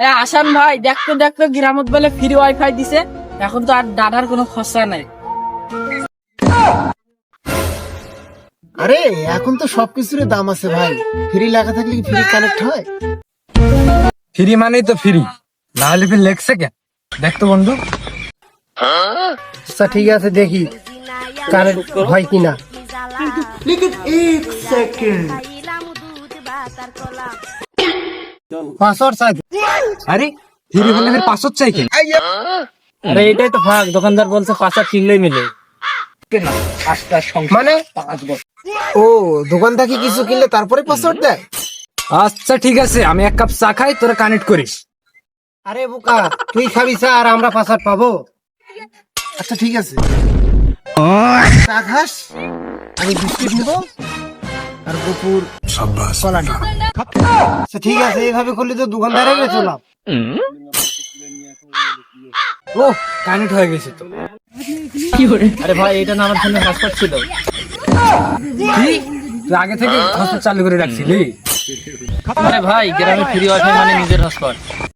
এ আসান ভাই দেখতো দেখতো গ্রামত বলে ফ্রি ওয়াইফাই দিছে এখন তো আর ডাটার কোনো খরচা নাই আরে এখন তো সবকিছুর দাম আছে ভাই ফ্রি লেখা থাকলে কি ফ্রি কানেক্ট হয় ফ্রি মানেই তো ফ্রি না হলে ফির লেগছে কেন দেখতো বন্ধু আচ্ছা ঠিক আছে দেখি কানেক্ট হয় কিনা পাসওয়ার্ড চাই আরে ফির চাই কেন? আরে এটাই তো ফাঁক। দোকানদার বলছে কিনলেই মিলে। মানে? ও দোকান থেকে কিছু কিনলে তারপরে পাসওয়ার্ড দেয়? আচ্ছা ঠিক আছে। আমি এক কাপ চা খাই তোরা কানেক্ট করিস। আরে বোকা তুই খাবি চা আর আমরা পাসওয়ার্ড পাবো? আচ্ছা ঠিক আছে। চা খাস? আমি বিস্কিট নিবো? আর গোপুর আচ্ছা ঠিক আছে এইভাবে করলে তো দোকানদারে বেচো লাভ ও কানেক্ট হয়ে গেছে তো। আরে ভাই এটা না আমার ফোনে হটস্পট ছিল। তুই আগে থেকে হসপিটাল চালু করে রাখছিলি? আরে ভাই গ্রামে ফ্রি ওয়াইফাই মানে নিজের হটস্পট